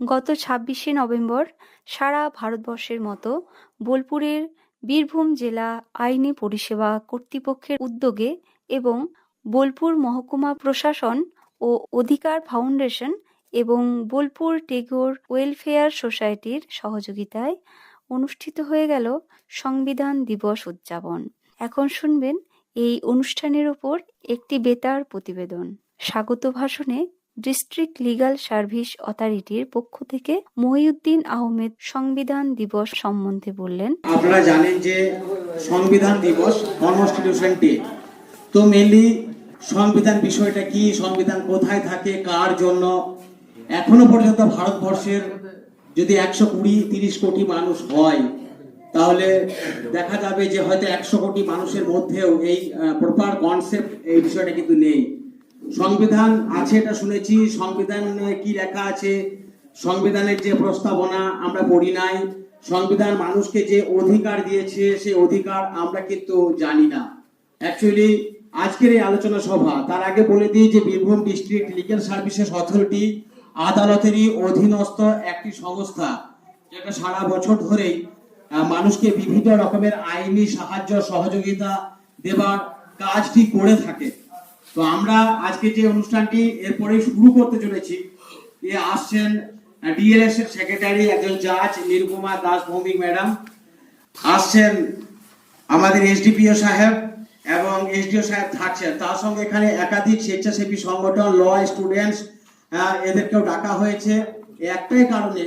গত ছাব্বিশে নভেম্বর সারা ভারতবর্ষের মতো বোলপুরের বীরভূম জেলা আইনি পরিষেবা কর্তৃপক্ষের উদ্যোগে এবং বোলপুর মহকুমা প্রশাসন ও অধিকার ফাউন্ডেশন এবং বোলপুর টেগোর ওয়েলফেয়ার সোসাইটির সহযোগিতায় অনুষ্ঠিত হয়ে গেল সংবিধান দিবস উদযাপন। এখন শুনবেন এই অনুষ্ঠানের ওপর একটি বেতার প্রতিবেদন। স্বাগত ভাষণে ডিস্ট্রিক্ট লিগ্যাল সার্ভিস অথরিটির পক্ষ থেকে মহিউদ্দিন আহমেদ সংবিধান দিবস সম্বন্ধে বললেন, আপনারা জানেন যে সংবিধান দিবস কনস্টিটিউশন ডে তো মেনলি সংবিধান বিষয়টা কি, সংবিধান কোথায় থাকে, কার জন্য? এখনও পর্যন্ত ভারতবর্ষের যদি একশো কুড়ি, তিরিশ কোটি মানুষ হয়, তাহলে দেখা যাবে যে হয়তো একশো কোটি মানুষের মধ্যেও এই প্রপার কনসেপ্ট এই বিষয়টা কিন্তু নেই। সংবিধান আছে এটা শুনেছি, সংবিধানে কি লেখা আছে? সংবিধানের যে প্রস্তাবনা আমরা পড়ি নাই, সংবিধান মানুষকে যে অধিকার দিয়েছে, সে অধিকার আমরা কিন্তু জানি না। অ্যাকচুয়ালি আজকের এই আলোচনা সভা, তার আগে বলে দিই যে Birbhum district legal services authority আদালতেরই অধীনস্থ একটি সংস্থা, যেটা সারা বছর ধরেই মানুষকে বিভিন্ন রকমের আইনি সাহায্য, সহযোগিতা দেবার কাজটি করে থাকে। তো আমরা আজকে যে অনুষ্ঠানটি এরপরে শুরু করতে চলেছি, এ আসছেন ডিএলএস এর সেক্রেটারি একজন জাজ নিরুপমা দাস ভৌমিক ম্যাডাম। আসছেন আমাদের এসডিপিও সাহেব এবং এসডিও সাহেব থাকছেন। তার সঙ্গে এখানে একাধিক স্বেচ্ছাসেবী সংগঠন ল স্টুডেন্টস এদেরকেও ডাকা হয়েছে। একটাই কারণে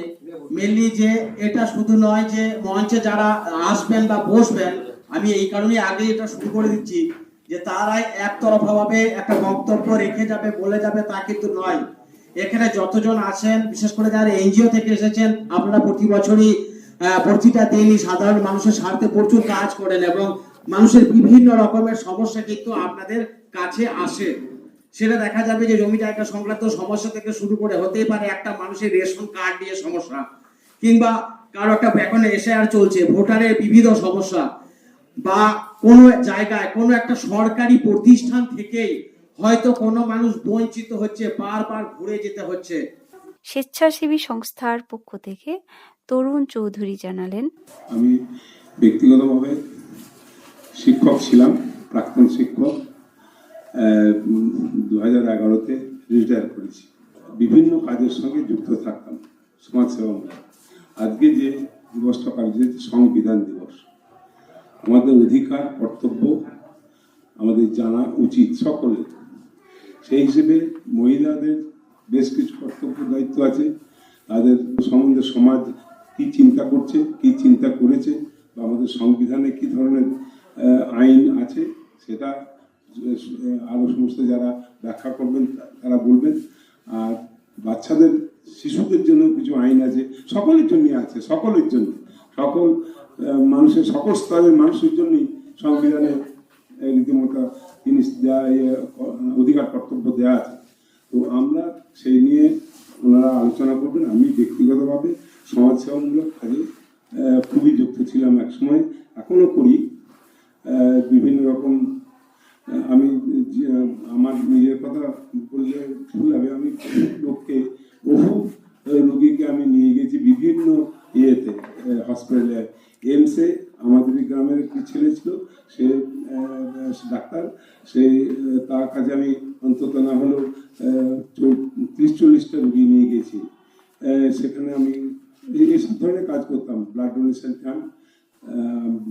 মেনলি যে এটা শুধু নয় যে মঞ্চে যারা আসবেন বা বসবেন, আমি এই কারণে আগে এটা শুরু করে দিচ্ছি। যে তারাই একতরফা ভাবে একটা বক্তব্য রেখে যাবে, বলে যাবে, তা কিন্তু নয়। এখানে যতজন আছেন, বিশেষ করে যারা এনজিও থেকে এসেছেন, আপনারা প্রতি বছরই প্রতিটা দিনই সাধারণ মানুষের স্বার্থে প্রচুর কাজ করেন এবং মানুষের বিভিন্ন রকমের সমস্যা কিন্তু আপনাদের কাছে আসে। সেটা দেখা যাবে যে জমি জায়গা সংক্রান্ত সমস্যা থেকে শুরু করে হতেই পারে একটা মানুষের রেশন কার্ড নিয়ে সমস্যা, কিংবা কারও একটা এখন এসআর চলছে, ভোটারের বিবিধ সমস্যা, বা কোনো জায়গায় কোনো একটা সরকারি প্রতিষ্ঠান থেকেই হয়তো কোনো মানুষ বঞ্চিত হচ্ছে বারবার ঘুরে যেতে হচ্ছে। স্বেচ্ছাসেবী সংস্থার পক্ষ থেকে তরুণ চৌধুরী জানালেন আমি ব্যক্তিগতভাবে শিক্ষক ছিলাম প্রাক্তন শিক্ষক। দু হাজার এগারোতে রিটায়ার করেছি। বিভিন্ন কাজের সঙ্গে যুক্ত থাকতাম সমাজসেবামূলক আজকে যে দিবসটা পালিত হচ্ছে সংবিধান দিবস আমাদের অধিকার, কর্তব্য আমাদের জানা উচিত সকলের। সেই হিসেবে মহিলাদের বেশ কিছু কর্তব্য দায়িত্ব আছে। তাদের সম্বন্ধে সমাজ কি চিন্তা করছে, কি চিন্তা করেছে, বা আমাদের সংবিধানে কি ধরনের আইন আছে, সেটা আরও সমস্ত যারা ব্যাখ্যা করবেন, তারা বলবেন। আর বাচ্চাদের, শিশুদের জন্য কিছু আইন আছে, সকলের জন্য আছে, সকলের জন্য। সকল মানুষের সকল স্তরের মানুষের জন্যই সংবিধানে রীতিমতো জিনিস দেওয়া ইয়ে, অধিকার কর্তব্য দেওয়া আছে। তো আমরা সেই নিয়ে ওনারা আলোচনা করবেন। আমি ব্যক্তিগতভাবে সমাজসেবামূলক কাজে খুবই যুক্ত ছিলাম এক সময় এখনও করি বিভিন্ন রকম আমি আমার নিজের কথা বললে ভুল হবে। আমি লোককে বহু রোগীকে আমি নিয়ে গেছি বিভিন্ন ইয়েতে হসপিটালে এমসে আমাদের গ্রামের একটি ছেলে ছিল সে ডাক্তার আহ, তার কাছে আমি অন্তত না হলেও ত্রিশ চল্লিশটা রুগী নিয়ে গেছি। সেখানে আমি এই- এইসব ধরনের কাজ করতাম ব্লাড ডোনেশন ক্যাম্প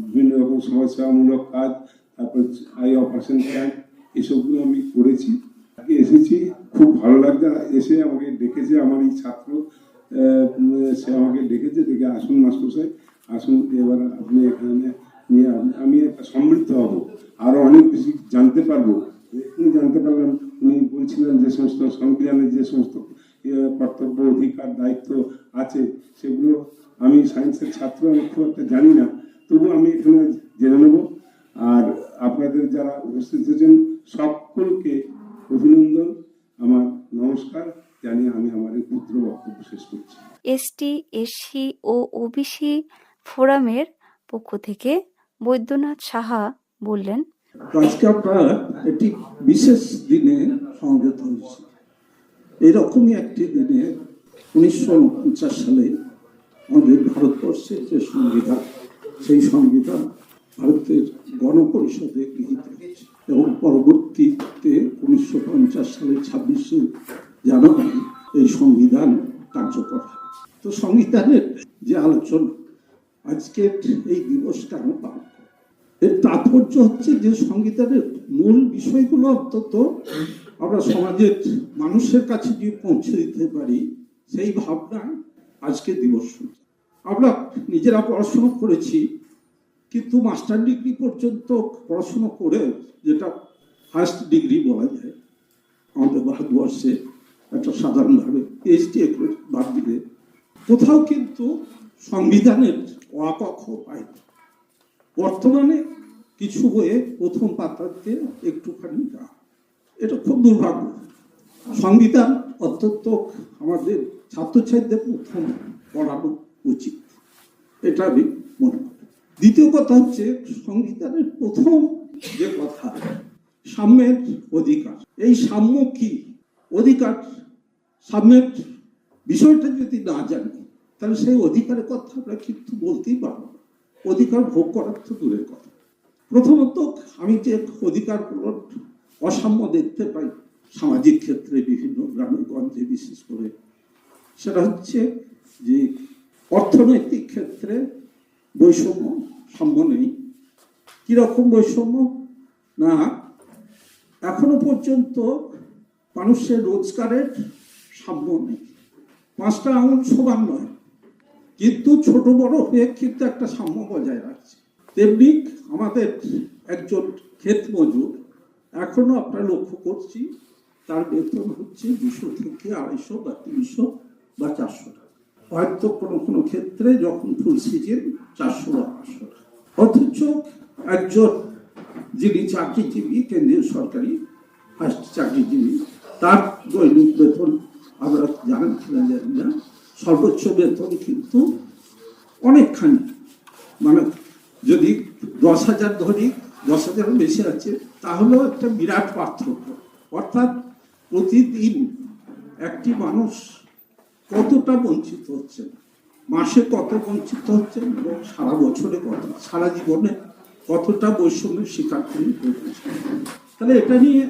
বিভিন্ন রকম সমাজসেবামূলক কাজ তারপর আই অপারেশন ক্যাম্প এসবগুলো আমি করেছি। এসেছি খুব ভালো লাগছে এসে আমাকে ডেকেছে আমার এই ছাত্র সে আমাকে ডেকেছে ডেকে আসুন মাস্টার আসুন, এবার আপনি এখানে নিয়ে আম- সমৃদ্ধ হব। আরও অনেক বেশি জানতে পারব। এক্ষুনি জানতে পারলাম, উনি বলছিলেন যে সমস্ত সংবিধানের যে সমস্ত কর্তব্য, অধিকার, দায়িত্ব আছে, সেগুলো আমি সায়েন্সের ছাত্র, আমি খুব একটা জানি না। তবু আমি এখানে জেনে নেব। আর আপনাদের যারা উপস্থিত হয়েছেন, সকলকে অভিনন্দন, আমার নমস্কার। জানিয়ে আমি আমার এই ক্ষুদ্র বক্তব্য শেষ করছি। এসটি এসসি ও ওবিসি ফোরামের পক্ষ থেকে বৈদ্যনাথ সাহা বললেন আজকে আমরা একটি বিশেষ দিনে সমবেত হয়েছি এরকমই একটি দিনে উনিশশো উনপঞ্চাশ সালে আমাদের ভারতবর্ষের যে সংবিধান, সেই সংবিধান ভারতের গণপরিষদে গৃহীত হয়েছে এবং পরবর্তীতে উনিশশো পঞ্চাশ সালের ছাব্বিশে জানুয়ারি এই সংবিধান কার্যকর তো সংবিধানের যে আলোচনা আজকের এই দিবস কেন পালন? এর তাৎপর্য হচ্ছে যে সংবিধানের মূল বিষয়গুলো অন্তত আমরা সমাজের মানুষের কাছে যদি পৌঁছে দিতে পারি, সেই ভাবনা আজকে দিবস আমরা নিজেরা পড়াশোনা করেছি, কিন্তু মাস্টার ডিগ্রি পর্যন্ত পড়াশোনা করে যেটা ফার্স্ট ডিগ্রি বলা যায়, আমাদের ভারতবর্ষে একটা সাধারণভাবে পিএইচডি বাদ দিলে কোথাও কিন্তু সংবিধানের অকক্ষ পায়নি বর্তমানে কিছু হয়ে প্রথম পাতাতে একটুখানি এটা খুব দুর্ভাগ্য। সংবিধান অত্যন্ত আমাদের ছাত্রছাত্রীদের প্রথম পড়ানো উচিত। এটা আমি মনে করি। দ্বিতীয় কথা হচ্ছে সংবিধানের প্রথম যে কথা, সাম্যের অধিকার। এই সাম্য কি? অধিকার, সাম্যের বিষয়টা যদি না জানি তাহলে সেই অধিকারের কথা আমরা কিন্তু বলতেই পারব না। অধিকার ভোগ করার তো দূরের কথা। প্রথমত আমি যে অধিকারগুলোর অসাম্য দেখতে পাই সামাজিক ক্ষেত্রে বিভিন্ন গ্রামে গঞ্জে বিশেষ করে। সেটা হচ্ছে যে অর্থনৈতিক ক্ষেত্রে বৈষম্য সাম্য নেই। কীরকম বৈষম্য? না, এখনও পর্যন্ত মানুষের রোজগারের সাম্য নেই। পাঁচটা আঙুল সমান নয়। কিন্তু ছোট বড় হয়ে কিন্তু একটা সাম্য বজায় রাখছে। তেমনি আমাদের একজন ক্ষেত মজুর এখনও আমরা লক্ষ্য করছি, তার বেতন হচ্ছে দুশো থেকে আড়াইশো বা তিনশো বা চারশো টাকা। হয়তো কোনো কোনো ক্ষেত্রে যখন ফুল সিজন, চারশো বা পাঁচশো টাকা। অথচ একজন যিনি চাকরিজীবী, কেন্দ্রীয় সরকারি ফার্স্ট চাকরিজীবী, তার দৈনিক বেতন, আমরা জানেন কিনা জানি না সর্বোচ্চ বেতন কিন্তু অনেকখানি। মানে যদি দশ হাজার ধরি, দশ হাজারের বেশি আছে, তাহলেও একটা বিরাট পার্থক্য। অর্থাৎ প্রতিদিন একটি মানুষ কতটা বঞ্চিত হচ্ছে? মাসে কত বঞ্চিত হচ্ছে এবং সারা বছরে কত, সারা জীবনে কতটা বৈষম্যের শিকার তিনি তাহলে এটা নিয়ে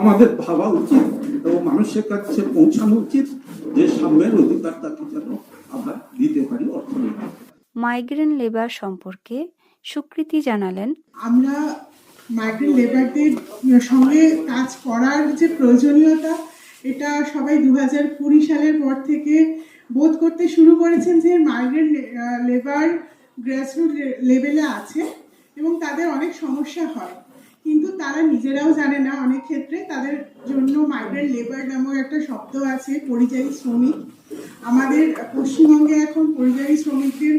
আমাদের ভাবা উচিত এবং মানুষের কাছে পৌঁছানো উচিত। যে সাম্যের অধিকার তাকে যেন আমরা দিতে পারি অর্থনৈতিক। মাইগ্রেন লেবার সম্পর্কে স্বীকৃতি জানালেন। আমরা মাইগ্রেন লেবারদের সঙ্গে কাজ করার যে প্রয়োজনীয়তা এটা সবাই দু হাজার কুড়ি সালের পর থেকে বোধ করতে শুরু করেছেন যে মাইগ্রেন্ট লেবার গ্রাসরুট লেভেলে আছে এবং তাদের অনেক সমস্যা হয়। কিন্তু তারা নিজেরাও জানে না, অনেক ক্ষেত্রে তাদের জন্য মাইগ্রেন্ট লেবার নামক একটা শব্দ আছে, পরিযায়ী শ্রমিক। আমাদের পশ্চিমবঙ্গে এখন পরিযায়ী শ্রমিকদের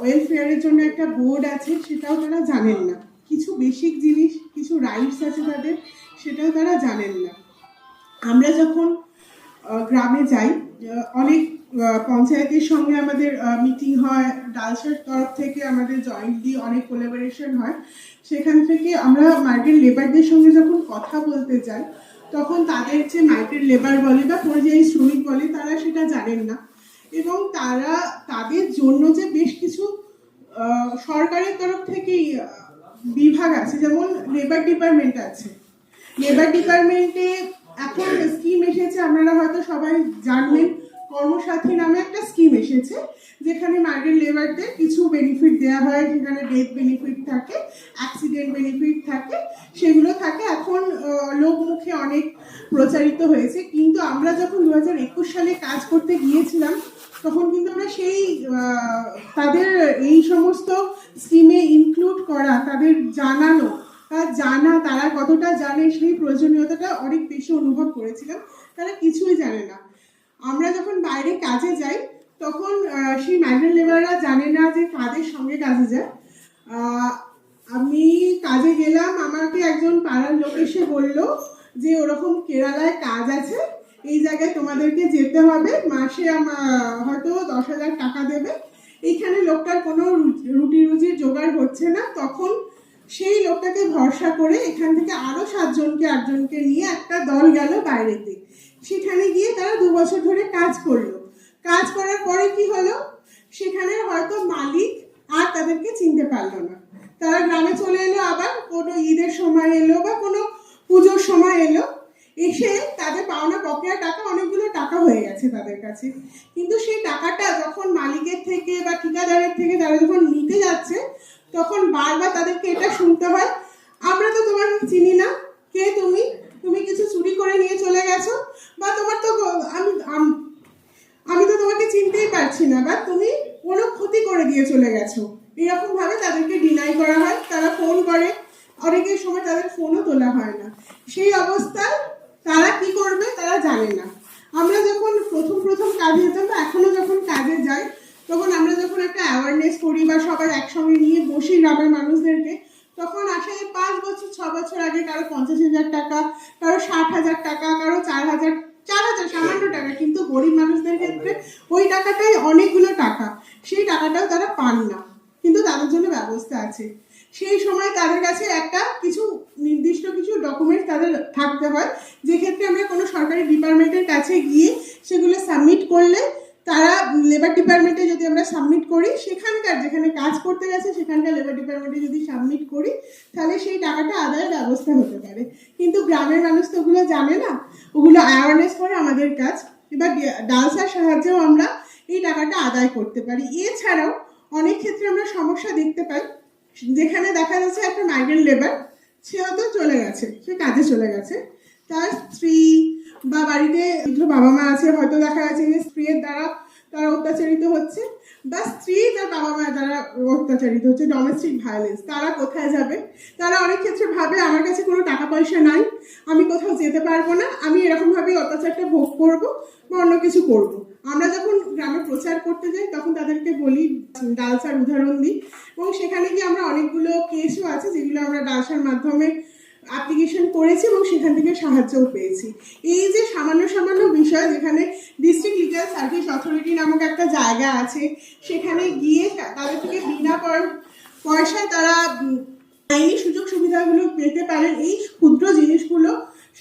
ওয়েলফেয়ারের জন্য একটা বোর্ড আছে, সেটাও তারা জানেন না। কিছু বেসিক জিনিস, কিছু রাইটস আছে তাদের, সেটাও তারা জানেন না। আমরা যখন গ্রামে যাই অনেক পঞ্চায়েতের সঙ্গে আমাদের মিটিং হয়। ডালসার তরফ থেকে আমাদের জয়েন্টলি অনেক কোলাবোরেশন হয়। সেখান থেকে আমরা মার্কেট লেবারদের সঙ্গে যখন কথা বলতে যাই, তখন তাদের যে মার্কেট লেবার বলে বা পরিযায়ী শ্রমিক বলে, তারা সেটা জানেন না। এবং তারা, তাদের জন্য যে বেশ কিছু সরকারের তরফ থেকেই বিভাগ আছে। যেমন লেবার ডিপার্টমেন্ট আছে। লেবার ডিপার্টমেন্টে এখন স্কিম এসেছে, আপনারা হয়তো সবাই জানবেন। কর্মসাথী নামে একটা স্কিম এসেছে, যেখানে মার্কেট লেবারদের কিছু বেনিফিট দেওয়া হয়। সেখানে ডেথ বেনিফিট থাকে অ্যাক্সিডেন্ট বেনিফিট থাকে, সেগুলো থাকে। এখন লোকমুখে অনেক প্রচারিত হয়েছে। কিন্তু আমরা যখন দু হাজার একুশ সালে কাজ করতে গিয়েছিলাম, তখন কিন্তু আমরা সেই তাদের এই সমস্ত স্কিমে ইনক্লুড করা, তাদের জানানো তার জানা, তারা কতটা জানে সেই প্রয়োজনীয়তাটা অনেক বেশি অনুভব করেছিলাম। তারা কিছুই জানে না। আমরা যখন বাইরে কাজে যাই, তখন সেই মাইগ্রেন্ট লেবাররা জানে না যে কাদের সঙ্গে কাজে যায়। আমি কাজে গেলাম, আমাকে একজন পাড়ার লোক এসে বলল যে, ওরকম কেরালায় কাজ আছে, এই জায়গায় তোমাদেরকে যেতে হবে। মাসে হয়তো দশ হাজার টাকা দেবে। এইখানে লোকটার কোনো রুটি রুজির জোগাড় হচ্ছে না। তখন সেই লোকটাকে ভরসা করে এখান থেকে আরও সাতজনকে, আটজনকে নিয়ে একটা দল গেল বাইরেতে সেখানে গিয়ে তারা দু বছর ধরে কাজ করল। কাজ করার পরে কি হলো? সেখানে হয়তো মালিক আর তাদেরকে চিনতে পারল না। তারা গ্রামে চলে এলো আবার, কোনো ঈদের সময় এলো বা কোনো পুজোর সময় এলো। এসে তাদের পাওনা বকেয়া টাকা, অনেকগুলো টাকা হয়ে গেছে তাদের কাছে। কিন্তু সেই টাকাটা যখন মালিকের থেকে বা ঠিকাদারের থেকে তারা যখন নিতে যাচ্ছে, তখন বারবার তাদেরকে এটা শুনতে হয়, আমরা তো তোমাকে চিনি না। কে তুমি? তুমি কিছু চুরি করে নিয়ে চলে গেছো? বা তোমার তো আমি আমি তো তোমাকে চিনতেই পারছি না, বা তুমি কোনো ক্ষতি করে দিয়ে চলে গেছো। এরকম ভাবে তাদেরকে ডিনাই করা হয়, তারা ফোন করে। অনেকের সময় তাদের ফোনও তোলা হয় না। সেই অবস্থায় তারা কি করবে তারা জানে না। আমরা যখন প্রথম প্রথম কাজে যেতাম, বা এখনও যখন কাজে যাই, তখন আমরা যখন একটা অ্যাওয়ারনেস করি, বা সবার একসঙ্গে নিয়ে বসি গ্রামের মানুষদেরকে, তখন আসে পাঁচ বছর, ছ বছর আগে কারও পঞ্চাশ হাজার টাকা, কারও ষাট হাজার টাকা, কারও চার হাজার চার হাজার সামান্য টাকা কিন্তু গরিব মানুষদের ক্ষেত্রে ওই টাকাটাই অনেকগুলো টাকা। সেই টাকাটাও তারা পান না। কিন্তু তাদের জন্য ব্যবস্থা আছে। সেই সময় তাদের কাছে একটা কিছু নির্দিষ্ট কিছু ডকুমেন্ট তাদের থাকতে হয়। যে ক্ষেত্রে আমরা কোনো সরকারি ডিপার্টমেন্টের কাছে গিয়ে সেগুলো সাবমিট করলে তারা লেবার ডিপার্টমেন্টে যদি আমরা সাবমিট করি, সেখানকার যেখানে কাজ করতে গেছে, সেখানকার লেবার ডিপার্টমেন্টে যদি সাবমিট করি, তাহলে সেই টাকাটা আদায়ের ব্যবস্থা হতে পারে। কিন্তু গ্রামের মানুষ তো ওগুলো জানে না। ওগুলো অ্যাওয়ারনেস করে আমাদের কাজ। এবার ডান্সার সাহায্যেও আমরা এই টাকাটা আদায় করতে পারি। এছাড়াও অনেক ক্ষেত্রে আমরা সমস্যা দেখতে পাই। যেখানে দেখা যাচ্ছে একটা মাইগ্রেন্ট লেবার সে হয়তো চলে গেছে, সে কাজে চলে গেছে। তার স্ত্রী বা বাড়িতে বাবা মা আছে, হয়তো দেখা যাচ্ছে যে স্ত্রীর দ্বারা তারা অত্যাচারিত হচ্ছে বা স্ত্রী তার বাবা মা দ্বারা অত্যাচারিত হচ্ছে ডোমেস্টিক ভায়োলেন্স তারা কোথায় যাবে? তারা অনেক ক্ষেত্রে ভাবে, আমার কাছে কোনো টাকা পয়সা নাই, আমি কোথাও যেতে পারব না, আমি এরকমভাবে অত্যাচারটা ভোগ করব বা অন্য কিছু করব। আমরা যখন গ্রামে প্রচার করতে যাই, তখন তাদেরকে বলি ডালসার উদাহরণ দিই এবং সেখানে গিয়ে আমরা অনেকগুলো কেসও আছে যেগুলো আমরা ডালসার মাধ্যমে অ্যাপ্লিকেশন করেছি এবং সেখান থেকে সাহায্যও পেয়েছি। এই যে সামান্য সামান্য বিষয় যেখানে ডিস্ট্রিক্ট লিগাল সার্ভিস অথরিটি নামক একটা জায়গা আছে, সেখানে গিয়ে তাদের থেকে বিনা পয়সায় তারা আইনি সুযোগ সুবিধাগুলো পেতে পারেন। এই ক্ষুদ্র জিনিসগুলো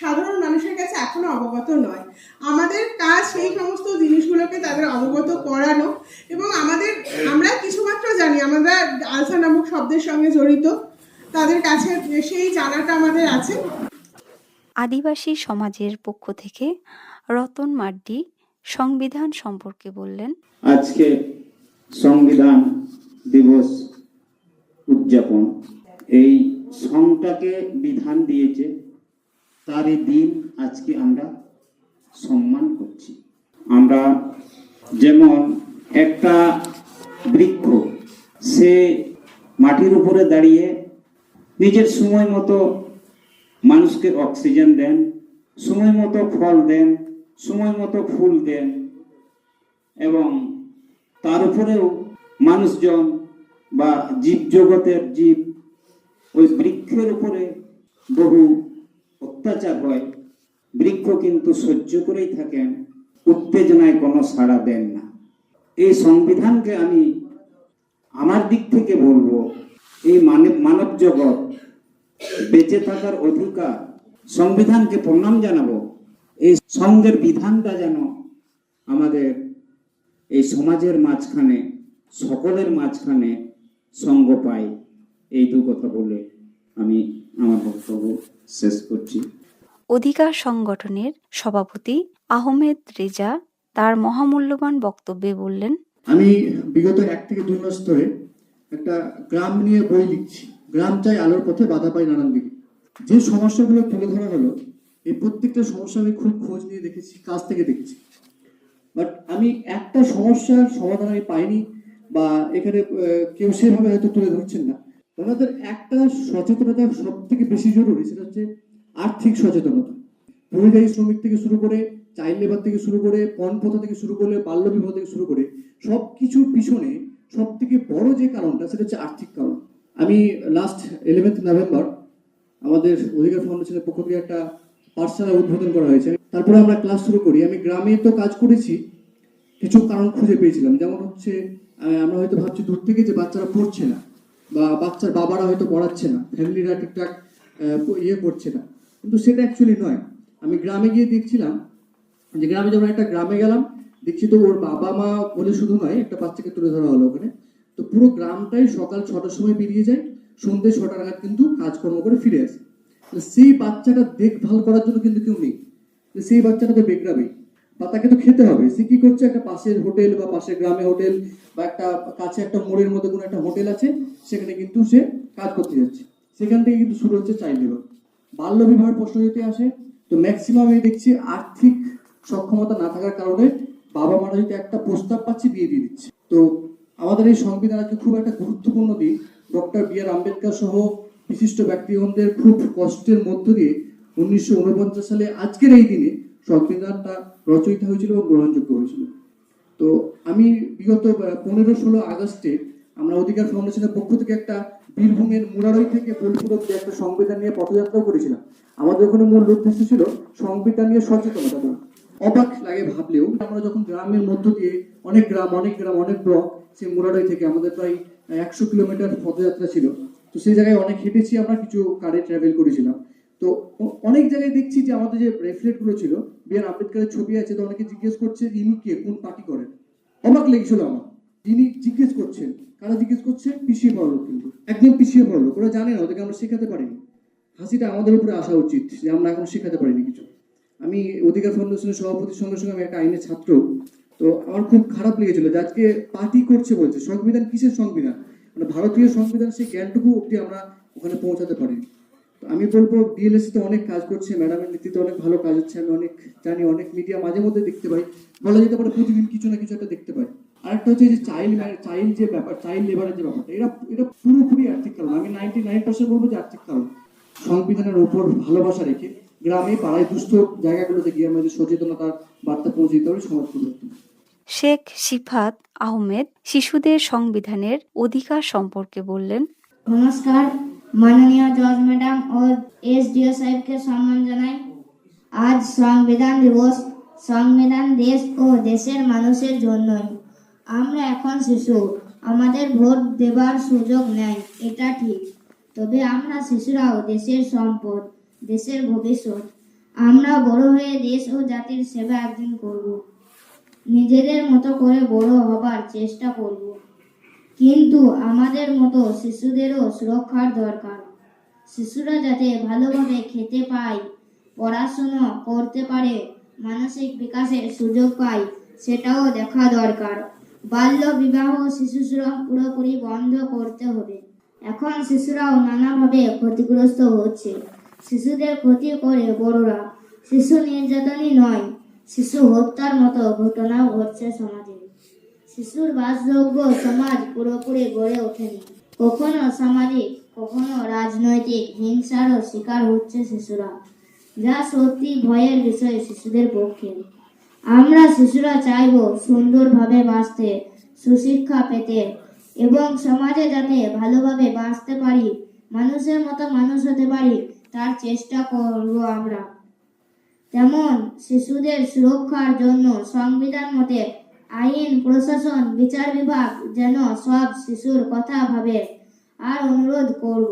সাধারণ মানুষের কাছে এখনও অবগত নয়। আমাদের কাজ সেই সমস্ত জিনিসগুলোকে তাদের অবগত করানো এবং আমাদের আমরা কিছুমাত্র জানি আমরা আলসা নামক শব্দের সঙ্গে জড়িত। তাদের কাছে সেই জানাটা আমাদের আছে। আদিবাসী সমাজের পক্ষ থেকে রতন মাড্ডি সংবিধান সম্পর্কে বললেন আজকে সংবিধান দিবস উদযাপন। এই সংটাকে বিধান দিয়েছে তারই দিন আজকে আমরা সম্মান করছি। আমরা যেমন একটা বৃক্ষ সে মাটির উপরে দাঁড়িয়ে নিজের সময় মতো মানুষকে অক্সিজেন দেন, সময় মতো ফল দেন, সময় মতো ফুল দেন এবং তার উপরেও মানুষজন বা জীব জগতের জীব ওই বৃক্ষের উপরে বহু অত্যাচার হয়। বৃক্ষ কিন্তু সহ্য করেই থাকেন, উত্তেজনায় কোনো সাড়া দেন না। এই সংবিধানকে আমি আমার দিক থেকে বলব, এই মানব মানব বেঁচে থাকার অধিকার সংবিধানকে প্রণাম জানাব। এই সঙ্গের বিধানটা যেন আমাদের এই সমাজের মাঝখানে সকলের মাঝখানে সঙ্গ পাই এই দু কথা বলে আমি আমার বক্তব্য শেষ করছি। অধিকার সংগঠনের সভাপতি আহমেদ রেজা তার মহামূল্যবান বক্তব্যে বললেন আমি বিগত এক থেকে দুই মাস ধরে একটা গ্রাম নিয়ে বই লিখছি। গ্রাম চাই আলোর পথে বাধা পায় নানান দিকে। যে সমস্যাগুলো তুলে ধরা হলো, এই প্রত্যেকটা সমস্যা আমি খুব খোঁজ নিয়ে দেখেছি কাজ থেকে দেখেছি। বাট আমি একটা সমস্যার সমাধান আমি পাইনি বা এখানে কেউ সেভাবে হয়তো তুলে ধরছেন না। ওনাদের একটা সচেতনতা সব থেকে বেশি জরুরি, সেটা হচ্ছে আর্থিক সচেতনতা। পরিযায়ী শ্রমিক থেকে শুরু করে, চাইল্ড লেবার থেকে শুরু করে পণপ্রথা থেকে শুরু করে বাল্য বিবাহ থেকে শুরু করে সব কিছুর পিছনে সব থেকে বড় যে কারণটা, সেটা হচ্ছে আর্থিক কারণ। আমি লাস্ট ইলেভেন্থ নভেম্বর আমাদের অধিকার ফাউন্ডেশনের পক্ষ থেকে একটা পাঠশালা উদ্বোধন করা হয়েছে। তারপরে আমরা ক্লাস শুরু করি। আমি গ্রামে তো কাজ করেছি, কিছু কারণ খুঁজে পেয়েছিলাম। যেমন হচ্ছে আমরা হয়তো ভাবছি দূর থেকে যে বাচ্চারা পড়ছে না, বা বাচ্চার বাবারা হয়তো পড়াচ্ছে না, ফ্যামিলিরা ঠিকঠাক ইয়ে করছে না। কিন্তু সেটা অ্যাকচুয়ালি নয়। আমি গ্রামে গিয়ে দেখছিলাম যে গ্রামে যেমন একটা গ্রামে গেলাম, দেখছি তো ওর বাবা মা বলে শুধু নয়, একটা বাচ্চাকে তুলে ধরা হলো ওখানে। তো পুরো গ্রামটাই সকাল ছটার সময় বেরিয়ে যায় সন্ধ্যে ছটার নাগাদ কিন্তু কাজকর্ম করে ফিরে আসে। সেই বাচ্চাটা দেখভাল করার জন্য কিন্তু কেউ নেই। সেই বাচ্চাটা তো বেগড়াবেই বা তাকে তো খেতে হবে। সে কি করছে? একটা পাশের হোটেল বা পাশের গ্রামে হোটেল বা একটা কাছে একটা মোড়ের মধ্যে কোনো একটা হোটেল আছে, সেখানে কিন্তু সে কাজ করতে যাচ্ছে। সেখান থেকে কিন্তু শুরু হচ্ছে চাইল্ড লেবার বাল্য বিবাহের প্রশ্ন যদি আসে, তো ম্যাক্সিমাম এই দেখছি আর্থিক সক্ষমতা না থাকার কারণে বাবা মারা যদি একটা প্রস্তাব পাচ্ছে, বিয়ে দিয়ে দিচ্ছে। তো আমাদের এই সংবিধান আজকে খুব একটা গুরুত্বপূর্ণ দিক। ডক্টর বি আর আম্বেদকর সহ বিশিষ্ট ব্যক্তিগণদের খুব কষ্টের মধ্য দিয়ে উনিশশো উনপঞ্চাশ সালে আজকের এই দিনে সংবিধানটা রচয়িত হয়েছিল এবং গ্রহণযোগ্য হয়েছিল। তো আমি বিগত পনেরো ষোলো আগস্টে আমরা অধিকার ফাউন্ডেশনের পক্ষ থেকে একটা বীরভূমের মুরারই থেকে বোলপুর অব্দি একটা সংবিধান নিয়ে পথযাত্রাও করেছিলাম। আমাদের ওখানে মূল উদ্দেশ্য ছিল সংবিধান নিয়ে সচেতনতা অবাক লাগে ভাবলেও আমরা যখন গ্রামের মধ্য দিয়ে অনেক গ্রাম অনেক গ্রাম, অনেক ব্লক সেই মুরারই থেকে আমাদের প্রায় একশো কিলোমিটার পদযাত্রা ছিল। তো সেই জায়গায় অনেক হেঁটেছি, আমরা কিছু কারে ট্রাভেল করেছিলাম। তো অনেক জায়গায় দেখছি যে আমাদের যে ব্রেসলেটগুলো ছিল বি আর আম্বেদকরের ছবি আছে, তো অনেকে জিজ্ঞেস করছে, ইনি কে? কোন পার্টি করেন? অবাক লেগেছিল আমার। যিনি জিজ্ঞেস করছেন, কারা জিজ্ঞেস করছে পিছিয়ে পড়ল কিন্তু। একদম পিছিয়ে পড়ল ওরা জানে না, ওদেরকে আমরা শেখাতে পারিনি। হাসিটা আমাদের উপরে আসা উচিত যে আমরা এখন শেখাতে পারিনি কিছু। আমি অধিকার ফাউন্ডেশনের সভাপতির সঙ্গে সঙ্গে আমি একটা আইনের ছাত্র। তো আমার খুব খারাপ লেগেছিল যে আজকে পার্টি করছে বলছে। সংবিধান কিসের সংবিধান? মানে ভারতীয় সংবিধান সেই জ্ঞানটুকু অব্দি আমরা ওখানে পৌঁছাতে পারি আমি বলব বিএলএসসি তে অনেক কাজ করছে, ম্যাডামের নেতৃত্বে অনেক ভালো কাজ হচ্ছে, আমি অনেক জানি, অনেক মিডিয়া মাঝে মধ্যে দেখতে পাই। বলা যেতে পারে প্রতিদিন কিছু না কিছু একটা দেখতে পাই। আরেকটা হচ্ছে যে চাইল্ড চাইল্ড যে ব্যাপার চাইল্ড লেবারের যে ব্যাপারটা এটা এটা পুরোপুরি আর্থিক কারণ আমি নাইনটি নাইন পার্সেন্ট বলব যে আর্থিক কারণ সংবিধানের ওপর ভালোবাসা রেখে গ্রামে পাড়ায় দুস্থ জায়গাগুলোতে গিয়ে আমাদের সচেতনতার বার্তা পৌঁছে দিতে হবে সমাজ পরিবর্তন শেখ সিফাত আহমেদ শিশুদের সংবিধানের অধিকার সম্পর্কে বললেন নমস্কার মাননীয় জজ ম্যাডাম ও এস এসডিও সাহেবকে সম্মান জানাই। আজ সংবিধান দিবস সংবিধান দেশ ও দেশের মানুষের জন্যই। আমরা এখন শিশু আমাদের ভোট দেবার সুযোগ নেই এটা ঠিক। তবে আমরা শিশুরাও দেশের সম্পদ দেশের ভবিষ্যৎ। আমরা বড় হয়ে দেশ ও জাতির সেবা একদিন করব। নিজেদের মতো করে বড় হবার চেষ্টা করব। কিন্তু আমাদের মতো শিশুদেরও সুরক্ষার দরকার। শিশুরা যাতে ভালোভাবে খেতে পায়, পড়াশুনো করতে পারে, মানসিক বিকাশের সুযোগ পায়, সেটাও দেখা দরকার। বাল্য বিবাহ শিশু শ্রম পুরোপুরি বন্ধ করতে হবে। এখন শিশুরাও নানাভাবে ক্ষতিগ্রস্ত হচ্ছে। শিশুদের ক্ষতি করে বড়রা। শিশু নির্যাতনই নয়, শিশু হত্যার মতো ঘটনাও ঘটছে সমাজে। শিশুর বাসযোগ্য সমাজ পুরোপুরি গড়ে ওঠেনি। কখনো সামাজিক, কখনো রাজনৈতিক হিংসারও শিকার হচ্ছে শিশুরা, যা সত্যি ভয়ের বিষয় শিশুদের পক্ষে। আমরা শিশুরা চাইব সুন্দরভাবে বাঁচতে, সুশিক্ষা পেতে এবং সমাজে যাতে ভালোভাবে বাঁচতে পারি, মানুষের মতো মানুষ হতে পারি তার চেষ্টা করব আমরা। তেমন শিশুদের সুরক্ষার জন্য সংবিধান মতে আইন প্রশাসন বিচার বিভাগ যেন সব শিশুর কথা ভাবে। আর অনুরোধ করব।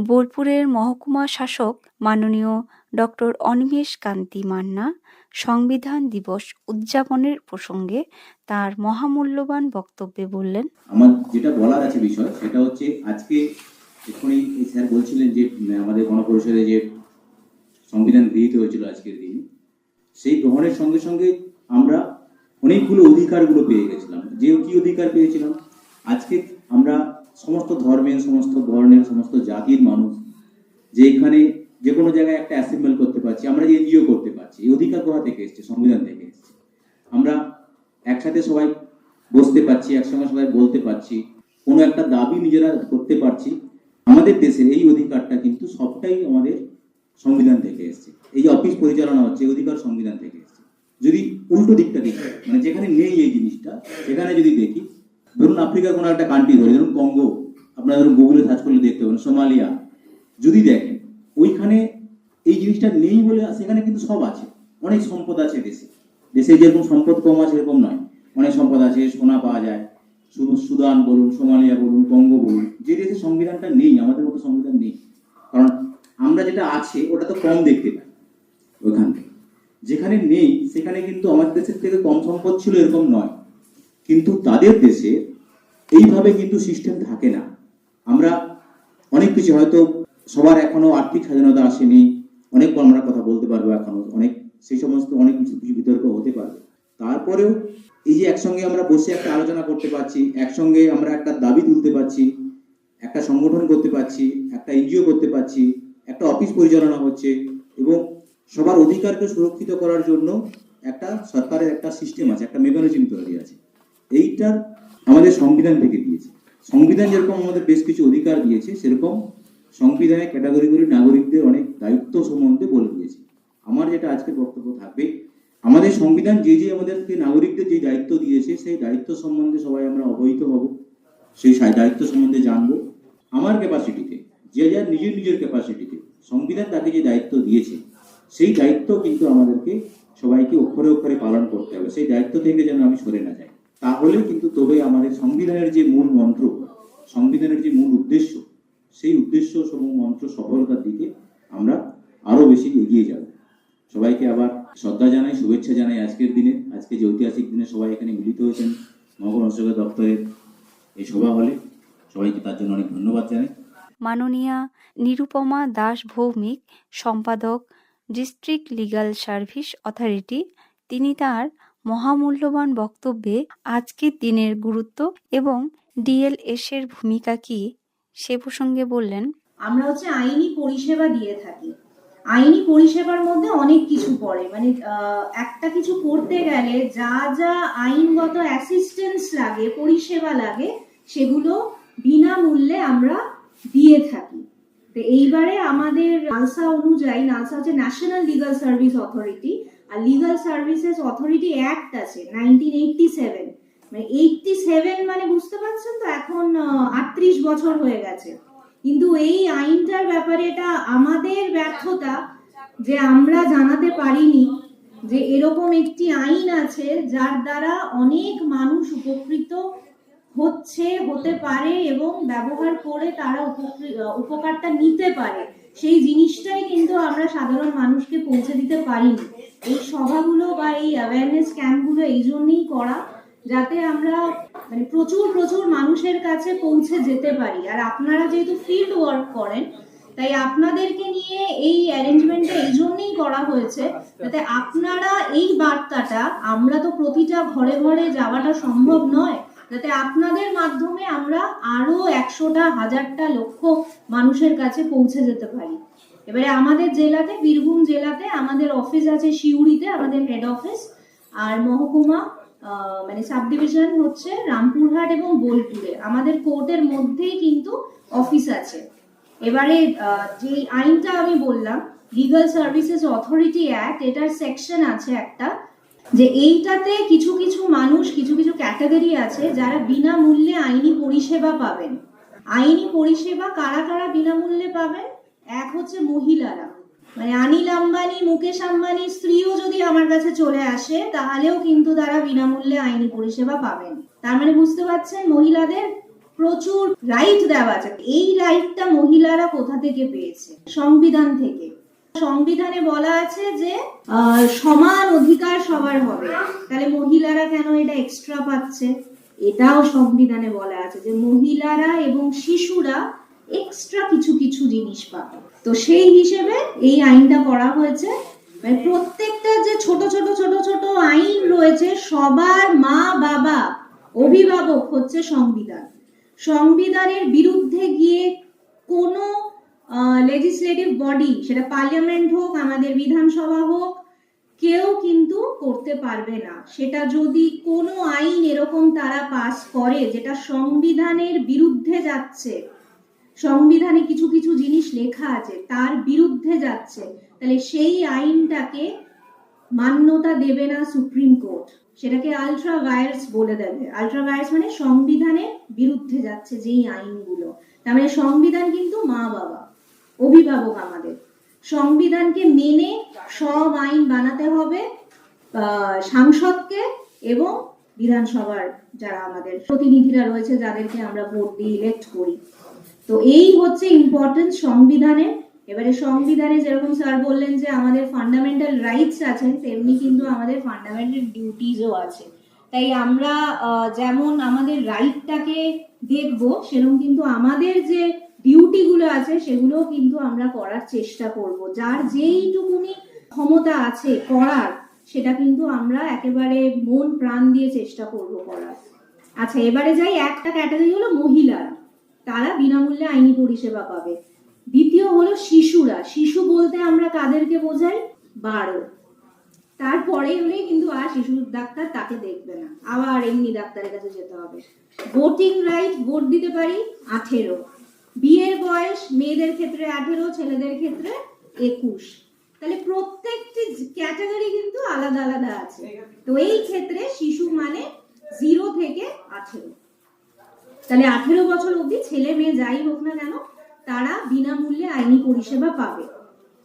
বোলপুরের মহকুমা শাসক মাননীয় ডক্টর অনিমেষ কান্তি মান্না সংবিধান দিবস উদযাপনের প্রসঙ্গে তার মহামূল্যবান বক্তব্যে বললেন আমার যেটা বলার আছে বিষয় সেটা হচ্ছে আজকে এক্ষুনি স্যার বলছিলেন যে আমাদের গণপরিষদে যে সংবিধান গৃহীত হয়েছিল আজকের দিনে, সেই গ্রহণের সঙ্গে সঙ্গে আমরা অনেকগুলো অধিকারগুলো পেয়ে গেছিলাম। যে কি অধিকার পেয়েছিলাম? আজকে আমরা সমস্ত ধর্মের, সমস্ত বর্ণের, সমস্ত জাতির মানুষ যে এখানে যে কোনো জায়গায় একটা অ্যাসেম্বল করতে পারছি, আমরা যে এনজিও করতে পারছি, এই অধিকার কোথা থেকে এসছে? সংবিধান থেকে এসছে। আমরা একসাথে সবাই বসতে পারছি, একসঙ্গে সবাই বলতে পারছি, কোনো একটা দাবি নিজেরা করতে পারছি আমাদের দেশের এই অধিকারটা কিন্তু সবটাই আমাদের সংবিধান থেকে এসছে। এই অফিস পরিচালনা হচ্ছে অধিকার সংবিধান থেকে এসছে। যদি উল্টো দিকটা দেখি মানে যেখানে নেই এই জিনিসটা, সেখানে যদি দেখি, ধরুন আফ্রিকার কোনো একটা কান্ট্রি ধরে, ধরুন কঙ্গো আপনারা ধরুন গুগলে সার্চ করলে দেখতে পাবেন সোমালিয়া যদি দেখেন, ওইখানে এই জিনিসটা নেই বলে সেখানে কিন্তু সব আছে। অনেক সম্পদ আছে দেশে। দেশে যেরকম সম্পদ কম আছে এরকম নয়। অনেক সম্পদ আছে, সোনা পাওয়া যায়। সুদান বলুন, সোমালিয়া বলুন, কঙ্গো বলুন, যে দেশে সংবিধানটা নেই, আমাদের মতো সংবিধান নেই। কারণ আমরা যেটা আছে, ওটা তো কম দেখতে পাই ওইখান থেকে। যেখানে নেই, সেখানে কিন্তু আমাদের দেশের থেকে কম সম্পদ ছিল এরকম নয়। কিন্তু তাদের দেশে এইভাবে কিন্তু সিস্টেম থাকে না। আমরা অনেক কিছু হয়তো সবার এখনও আর্থিক স্বাধীনতা আসেনি, অনেক আমরা কথা বলতে পারব এখনও, অনেক, সেই সমস্ত অনেক কিছু কিছু বিতর্ক হতে পারবে। তারপরেও এই যে একসঙ্গে আমরা বসে একটা আলোচনা করতে পারছি, একসঙ্গে আমরা একটা দাবি তুলতে পারছি, একটা সংগঠন করতে পারছি, একটা এনজিও করতে পারছি, একটা অফিস পরিচালনা হচ্ছে এবং সবার অধিকারকে সুরক্ষিত করার জন্য একটা সরকারের একটা সিস্টেম আছে, একটা মেকানিজম তৈরি আছে। এইটার আমাদের সংবিধান থেকে দিয়েছে। সংবিধান যেরকম আমাদের বেশ কিছু অধিকার দিয়েছে, সেরকম সংবিধানে ক্যাটাগরি করে নাগরিকদের অনেক দায়িত্ব সম্বন্ধে বলে দিয়েছে। আমার যেটা আজকের বক্তব্য থাকবে আমাদের সংবিধান যে যে আমাদেরকে নাগরিকদের যে দায়িত্ব দিয়েছে, সেই দায়িত্ব সম্বন্ধে সবাই আমরা অবহিত হব। সেই দায়িত্ব সম্বন্ধে জানব। আমার ক্যাপাসিটিতে যে যার নিজের নিজের ক্যাপাসিটিতে সংবিধান তাকে যে দায়িত্ব দিয়েছে, সেই দায়িত্ব কিন্তু আমাদেরকে সবাইকে অক্ষরে অক্ষরে পালন করতে হবে। সেই দায়িত্ব থেকে যেন আমি সরে না যাই। তাহলে কিন্তু তবে আমাদের সংবিধানের যে মূল মন্ত্র, সংবিধানের যে মূল উদ্দেশ্য, সেই উদ্দেশ্য সমূহ মন্ত্র সফলতার দিকে আমরা আরও বেশি এগিয়ে যাব। সবাইকে আবার শ্রদ্ধা জানাই শুভেচ্ছা জানাই আজকের দিনে। আজকে যে ঐতিহাসিক দিনে সবাই এখানে মিলিত হয়েছেন মহাগণ অঞ্চলের দপ্তরের এই সভা হলে সবাইকে তার জন্য অনেক ধন্যবাদ জানাই। মাননীয়া নিরুপমা দাস ভৌমিক সম্পাদক ডিস্ট্রিক্ট লিগ্যাল সার্ভিস অথরিটি তিনি তার মহামূল্যবান বক্তব্যে আজকের দিনের গুরুত্ব এবং ডিএলএস এর ভূমিকা কি সে প্রসঙ্গে বললেন। আমরা হচ্ছে আইনি পরিষেবা দিয়ে থাকি। আইনি পরিষেবার মধ্যে অনেক কিছু পড়ে। মানে একটা কিছু করতে গেলে যা যা আইনগত অ্যাসিস্ট্যান্স লাগে, পরিষেবা লাগে, সেগুলো বিনামূল্যে আমরা দিয়ে থাকি। তো এইবারে আমাদের নালসা অনুযায়ী, নালসা হচ্ছে ন্যাশনাল লিগাল সার্ভিস অথরিটি আর লিগাল সার্ভিসেস অথরিটি অ্যাক্ট আছে নাইনটিন এইটটি সেভেন মানে এইটটি সেভেন মানে বুঝতে পারছেন তো, এখন আটত্রিশ বছর হয়ে গেছে। কিন্তু এই আইনটার ব্যাপারে এটা আমাদের ব্যর্থতা যে আমরা জানাতে পারিনি যে এরকম একটি আইন আছে যার দ্বারা অনেক মানুষ উপকৃত হচ্ছে, হতে পারে এবং ব্যবহার করে তারা উপকৃ- উপকারটা নিতে পারে। সেই জিনিসটাই কিন্তু আমরা সাধারণ মানুষকে পৌঁছে দিতে পারিনি। এই সভাগুলো বা এই অ্যাওয়ারনেস ক্যাম্পগুলো এই জন্যই করা যাতে আমরা মানে প্রচুর প্রচুর মানুষের কাছে পৌঁছে যেতে পারি। আর আপনারা যেহেতু ফিল্ড ওয়ার্ক করেন, তাই আপনাদেরকে নিয়ে এই অ্যারেঞ্জমেন্টটা এই জন্যই করা হয়েছে যাতে আপনারা এই বার্তাটা, আমরা তো প্রতিটা ঘরে ঘরে যাওয়াটা সম্ভব নয়, যাতে আপনাদের মাধ্যমে আমরা আরও একশোটা, হাজারটা লক্ষ মানুষের কাছে পৌঁছে যেতে পারি। এবারে আমাদের জেলাতে, বীরভূম জেলাতে আমাদের অফিস আছে শিউড়িতে আমাদের হেড অফিস আর মহকুমা মানে সাব ডিভিশন হচ্ছে রামপুরহাট এবং বোলপুরে। আমাদের কোর্টের মধ্যেই কিন্তু অফিস আছে। এবারে যে আইনটা আমি বললাম লিগাল সার্ভিসেস অথরিটি অ্যাক্ট এটার সেকশন আছে একটা, যে এইটাতে কিছু কিছু মানুষ, কিছু কিছু ক্যাটাগরি আছে যারা বিনামূল্যে আইনি পরিষেবা পাবেন। আইনি পরিষেবা কারা কারা বিনামূল্যে পাবেন? এক হচ্ছে মহিলারা। মানে অনিল আম্বানি, মুকেশ আম্বানির স্ত্রীও যদি আমার কাছে চলে আসে, তাহলেও কিন্তু তারা বিনামূল্যে আইনি পরিষেবা পাবেন। তার মানে বুঝতে পারছেন, মহিলাদের প্রচুর রাইট দেওয়া আছে। এই রাইটটা মহিলারা কোথা থেকে পেয়েছে? সংবিধান থেকে। সংবিধানে বলা আছে যে সমান অধিকার সবার হবে। তাহলে মহিলারা কেন এটা এক্সট্রা পাচ্ছে? এটাও সংবিধানে বলা আছে যে মহিলারা এবং শিশুরা এক্সট্রা কিছু কিছু জিনিস পাবে। তো সেই হিসেবে এই আইনটা করা হয়েছে। মানে প্রত্যেকটা যে ছোট ছোট ছোট ছোট আইন রয়েছে, সবার মা, বাবা, অভিভাবক হচ্ছে সংবিধান। সংবিধানের বিরুদ্ধে গিয়ে কোনো লেজিসলেটিভ বডি সেটা পার্লামেন্ট হোক, আমাদের বিধানসভা হোক, কেউ কিন্তু করতে পারবে না। সেটা যদি কোনো আইন এরকম তারা পাস করে, যেটা সংবিধানের বিরুদ্ধে যাচ্ছে সংবিধানে কিছু কিছু জিনিস লেখা আছে, তার বিরুদ্ধে যাচ্ছে। তাহলে সেই আইনটাকে মান্যতা দেবে না সুপ্রিম কোর্ট। সেটাকে আলট্রা ভায়ার্স বলে দেবে। আলট্রা ভায়ার্স মানে সংবিধানের বিরুদ্ধে যাচ্ছে যেই আইনগুলো। তার মানে সংবিধান কিন্তু মা বাবা, অভিভাবক আমাদের। সংবিধানকে মেনে সব আইন বানাতে হবে সাংসদকে এবং বিধানসভার যারা আমাদের প্রতিনিধিরা রয়েছে, যাদেরকে আমরা ভোট দিয়ে ইলেক্ট করি। তো এই হচ্ছে ইম্পর্টেন্স সংবিধানের এবারে সংবিধানে যেরকম স্যার বললেন যে আমাদের ফান্ডামেন্টাল রাইটস আছেন তেমনি কিন্তু আমাদের ফান্ডামেন্টাল ডিউটিজও আছে। তাই আমরা যেমন আমাদের রাইটটাকে দেখব, সেরকম কিন্তু আমাদের যে ডিউটিগুলো আছে, সেগুলোও কিন্তু আমরা করার চেষ্টা করব। যার যেইটুকুনি ক্ষমতা আছে করার, সেটা কিন্তু আমরা একেবারে মন প্রাণ দিয়ে চেষ্টা করব করার। আচ্ছা এবারে যাই, একটা ক্যাটাগরি হলো মহিলারা। তারা বিনামূল্যে আইনি পরিষেবা পাবে। দ্বিতীয় হলো শিশুরা। শিশু বলতে আমরা কাদেরকে বোঝাই? বারো। তারপরে হলেই কিন্তু আর শিশুর ডাক্তার তাকে দেখবে না। আবার এমনি ডাক্তারের কাছে যেতে হবে। ভোটিং রাইট ভোট দিতে পারি? আঠেরো। বিয়ের বয়স মেয়েদের ক্ষেত্রে আঠেরো, ছেলেদের ক্ষেত্রে একুশ। তাহলে প্রত্যেকটি ক্যাটাগরি কিন্তু আলাদা আলাদা আছে। তো এই ক্ষেত্রে শিশু মানে জিরো থেকে আঠেরো। তাহলে আঠেরো বছর অবধি ছেলে মেয়ে যাই হোক না কেন, তারা বিনামূল্যে আইনি পরিষেবা পাবে।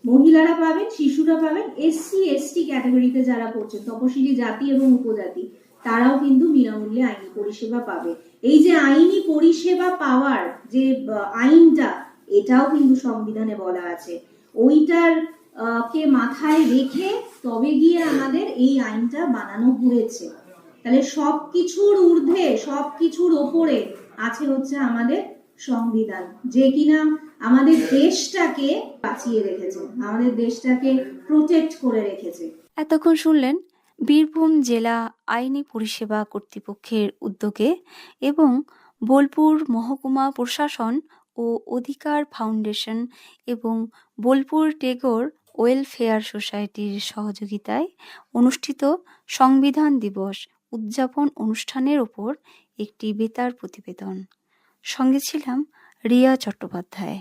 মহিলারা পাবেন, শিশুরা পাবেন, এসসি, এসটি ক্যাটাগরিতে যারা পড়ছেন তপশিলি জাতি এবং উপজাতি, তারাও কিন্তু বিনামূল্যে আইনি পরিষেবা পাবে। এই যে আইনি পরিষেবা পাওয়ার যে আইনটা, এটাও কিন্তু সংবিধানে বলা আছে। ওইটার কে মাথায় রেখে তবে গিয়ে আমাদের এই আইনটা বানানো হয়েছে। তাহলে সবকিছুর ঊর্ধ্বে, সবকিছুর ওপরে আছে হচ্ছে আমাদের সংবিধান, যে কিনা আমাদের দেশটাকে বাঁচিয়ে রেখেছে, আমাদের দেশটাকে প্রোটেক্ট করে রেখেছে। এতক্ষণ শুনলেন বীরভূম জেলা আইনি পরিষেবা কর্তৃপক্ষের উদ্যোগে এবং বোলপুর মহকুমা প্রশাসন ও অধিকার ফাউন্ডেশন এবং বোলপুর টেগোর ওয়েলফেয়ার সোসাইটির সহযোগিতায় অনুষ্ঠিত সংবিধান দিবস উদযাপন অনুষ্ঠানের ওপর একটি বেতার প্রতিবেদন। সঙ্গে ছিলাম রিয়া চট্টোপাধ্যায়।